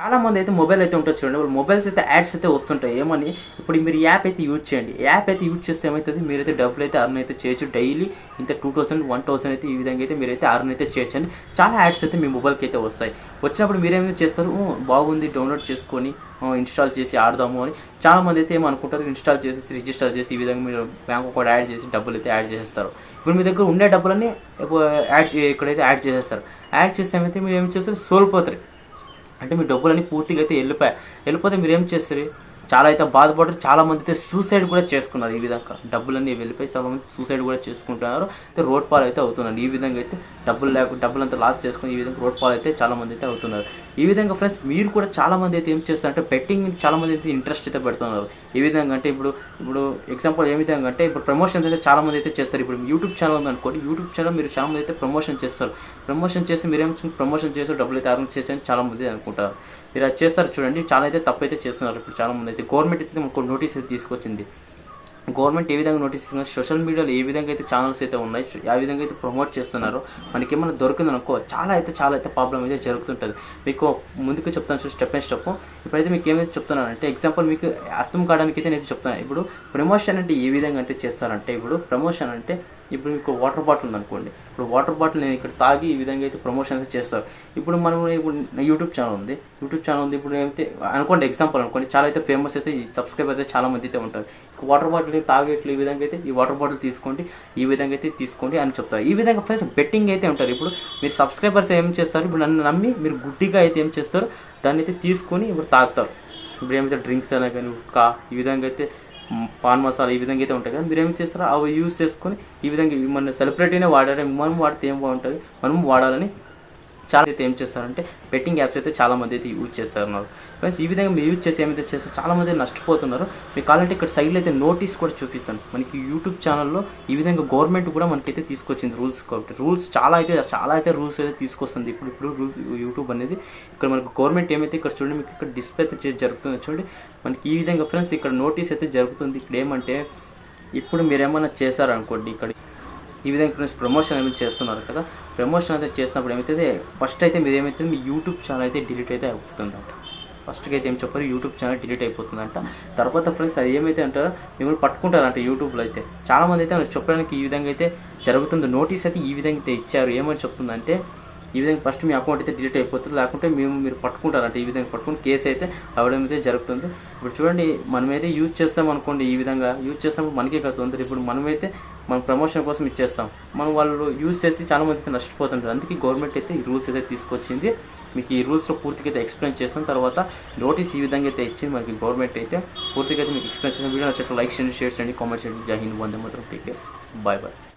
చాలా మంది అయితే మొబైల్ అయితే ఉంటుంది చూడండి. వాళ్ళు మొబైల్స్ అయితే యాడ్స్ అయితే వస్తుంటాయి. ఏమని? ఇప్పుడు మీరు యాప్ అయితే యూజ్ చేయండి. యాప్ అయితే యూజ్ చేస్తే ఏమవుతుంది మీరైతే డబ్బులు అయితే అర్న్ అయితే చేయొచ్చు. డైలీ ఇంత టూ థౌసండ్ వన్ థౌసండ్ అయితే ఈ విధంగా అయితే మీరైతే అర్న్ అయితే చేయొచ్చండి చాలా యాడ్స్ అయితే మీ మొబైల్కి అయితే వస్తాయి. వచ్చినప్పుడు మీరేమైతే చేస్తారు? బాగుంది డౌన్లోడ్ చేసుకొని ఇన్స్టాల్ చేసి ఆడదాము అని. చాలామంది అయితే ఏమనుకుంటారు? ఇన్స్టాల్ చేసి రిజిస్టర్ చేసి ఈ విధంగా మీరు బ్యాంక్ అకౌంట్ యాడ్ చేసి డబ్బులు అయితే యాడ్ చేసేస్తారు. ఇప్పుడు మీ దగ్గర ఉండే డబ్బులన్నీ యాడ్ ఇక్కడైతే యాడ్ చేసేస్తారు. యాడ్ చేస్తే మీరు ఏం చేస్తారు? సోల్పోతారు. అంటే మీ డబ్బులన్నీ పూర్తిగా అయితే వెళ్ళిపోయాయి వెళ్ళిపోతే మీరు ఏం చేస్తారు? చాలా అయితే బాధపడరు చాలా మంది అయితే సూసైడ్ కూడా చేసుకున్నారు. ఈ విధంగా డబ్బులన్నీ వెళ్ళిపోయి చాలా మంది సూసైడ్ కూడా చేసుకుంటున్నారు. అయితే రోడ్ పాలు అయితే అవుతున్నారు. ఈ విధంగా అయితే డబ్బులు లేక డబ్బులు అంతా లాస్ చేసుకుని ఈ విధంగా రోడ్ పాలు అయితే చాలా మంది అయితే అవుతున్నారు. ఈ విధంగా ఫ్రెండ్స్ మీరు కూడా చాలా మంది అయితే ఏం చేస్తారంటే బెట్టింగ్ మీద చాలా మంది అయితే ఇంట్రెస్ట్ అయితే పెడుతున్నారు. ఈ విధంగా అంటే ఇప్పుడు ఇప్పుడు ఎగ్జాంపుల్ ఏ విధంగా అంటే ఇప్పుడు ప్రమోషన్ అయితే చాలా మంది అయితే చేస్తారు. ఇప్పుడు యూట్యూబ్ ఛానల్ ఉంది అనుకోండి. యూట్యూబ్ ఛానల్ మీరు చాలా మంది అయితే ప్రమోషన్ చేస్తారు. ప్రమోషన్ చేసి మీరేం ప్రమోషన్ చేసి డబ్బులు అయితే అర్న్ చేయొచ్చు అని చాలా మంది అనుకుంటారు. మీరు అది చేస్తారు చూడండి. చాలా అయితే తప్పు అయితే చేస్తున్నారు. ఇప్పుడు చాలా మంది అయితే గవర్నమెంట్ అయితే ఒక నోటీస్ అయితే తీసుకొచ్చింది. గవర్నమెంట్ ఏ విధంగా నోటీస్ ఇస్తున్నారు సోషల్ మీడియాలో ఏ విధంగా అయితే ఛానల్స్ అయితే ఉన్నాయి ఏ విధంగా అయితే ప్రమోట్ చేస్తున్నారో మనకి ఏమైనా దొరికింది అనుకో చాలా అయితే చాలా అయితే ప్రాబ్లం అయితే జరుగుతుంటుంది. మీకు ముందుకు చెప్తాను చూసి స్టెప్ బై స్టెప్. ఇప్పుడైతే మీకు ఏమైతే చెప్తున్నానంటే ఎగ్జాంపుల్ మీకు అర్థం కావడానికి అయితే నేను చెప్తాను ఇప్పుడు ప్రమోషన్ అంటే ఏ విధంగా అంటే చేస్తారంటే ఇప్పుడు ప్రమోషన్ అంటే ఇప్పుడు మీకు వాటర్ బాటిల్ ఉంది అనుకోండి ఇప్పుడు వాటర్ బాటిల్ నేను ఇక్కడ తాగి ఈ విధంగా అయితే ప్రమోషన్ అయితే చేస్తారు. ఇప్పుడు మనం ఇప్పుడు నా యూట్యూబ్ ఛానల్ ఉంది. యూట్యూబ్ ఛానల్ ఉంది. ఇప్పుడు ఏమైతే అనుకోండి ఎగ్జాంపుల్ అనుకోండి చాలా అయితే ఫేమస్ అయితే సబ్స్క్రైబ్ అయితే చాలా మంది అయితే ఉంటారు. వాటర్ బాటిల్ తాగేట్లు ఈ విధంగా అయితే ఈ వాటర్ బాటిల్ తీసుకోండి ఈ విధంగా అయితే తీసుకోండి అని చెప్తారు. ఈ విధంగా ఫస్ట్ బెట్టింగ్ అయితే ఉంటారు. ఇప్పుడు మీరు సబ్స్క్రైబర్స్ ఏం చేస్తారు? ఇప్పుడు నన్ను నమ్మి మీరు గుడ్డిగా అయితే ఏం చేస్తారు? దాన్ని అయితే తీసుకొని ఇప్పుడు తాగుతారు. ఇప్పుడు ఏమైతే డ్రింక్స్ అయినా కానీ కా ఈ విధంగా అయితే పాన్ మసాలా ఈ విధంగా అయితే ఉంటాయి కదా మీరు ఏం చేస్తారో అవి యూస్ చేసుకొని ఈ విధంగా మన సెలబ్రిటీనే వాడాలి మనం వాడితే ఏం బాగుంటుంది? మనం వాడాలని చాలా అయితే ఏం చేస్తారంటే బెట్టింగ్ యాప్స్ అయితే చాలా మంది అయితే యూజ్ చేస్తున్నారు. ఫ్రెండ్స్ ఈ విధంగా మీరు యూజ్ చేసి ఏమైతే చేస్తారు చాలా మంది నష్టపోతున్నారు. మీకు కావాలంటే ఇక్కడ సైడ్లో అయితే నోటీస్ కూడా చూపిస్తాను. మనకి యూట్యూబ్ ఛానల్లో ఈ విధంగా గవర్నమెంట్ కూడా మనకైతే తీసుకొచ్చింది రూల్స్ కాబట్టి. రూల్స్ చాలా అయితే చాలా అయితే రూల్స్ అయితే తీసుకొస్తుంది. ఇప్పుడు ఇప్పుడు రూల్స్ యూట్యూబ్ అనేది ఇక్కడ మనకు గవర్నమెంట్ ఏమైతే ఇక్కడ చూడండి మీకు ఇక్కడ డిస్ప్లే అయితే చేసి జరుగుతుంది చూడండి. మనకి ఈ విధంగా ఫ్రెండ్స్ ఇక్కడ నోటీస్ అయితే జరుగుతుంది. ఇక్కడ ఏమంటే ఇప్పుడు మీరు ఏమైనా చేశారనుకోండి ఇక్కడ ఈ విధంగా ఫ్రెండ్స్ ప్రమోషన్ అనేది చేస్తున్నారు కదా. ప్రమోషన్ అయితే చేసినప్పుడు ఏమైతే ఫస్ట్ అయితే మీరు ఏమైతే మీ యూట్యూబ్ ఛానల్ అయితే డిలీట్ అయితే అవుతుందంట ఫస్ట్కి అయితే ఏం చెప్పారు? యూట్యూబ్ ఛానల్ డిలీట్ అయిపోతుందంట. తర్వాత ఫ్రెండ్స్ అది ఏమైతే అంటారో మిమ్మల్ని పట్టుకుంటారంట యూట్యూబ్లో అయితే. చాలామంది అయితే చెప్పడానికి ఈ విధంగా అయితే జరుగుతుంది. నోటీస్ అయితే ఈ విధంగా అయితే ఇచ్చారు. ఏమని చెప్తుందంటే ఈ విధంగా ఫస్ట్ మీ అకౌంట్ అయితే డిలీట్ అయిపోతుంది. లేకుంటే మేము మీరు పట్టుకుంటారంటే. ఈ విధంగా పట్టుకుని కేసు అయితే అవడం అయితే జరుగుతుంది. ఇప్పుడు చూడండి మనమైతే యూజ్ చేస్తాం అనుకోండి ఈ విధంగా. యూజ్ చేస్తాం మనకే కదా తొందర ఇప్పుడు మనమైతే మన ప్రమోషన్ కోసం ఇచ్చేస్తాం. మనం వాళ్ళు యూజ్ చేసి చాలామంది అయితే నష్టపోతుంటారు. అందుకే గవర్నమెంట్ అయితే ఈ రూల్స్ అయితే తీసుకొచ్చింది. మీకు ఈ రూల్స్లో పూర్తిగా అయితే ఎక్స్ప్లెయిన్ చేస్తాం. తర్వాత నోటీస్ ఈ విధంగా అయితే ఇచ్చింది మనకి గవర్నమెంట్ అయితే. పూర్తిగా అయితే మీకు ఎక్స్ప్లెయిన్ చేస్తాం. వీడియో నచ్చినట్లు లైక్ చేయండి షేర్ చేయండి కామెంట్ చేయండి. జై హింద్ వందే మాత్రం. Take bye bye.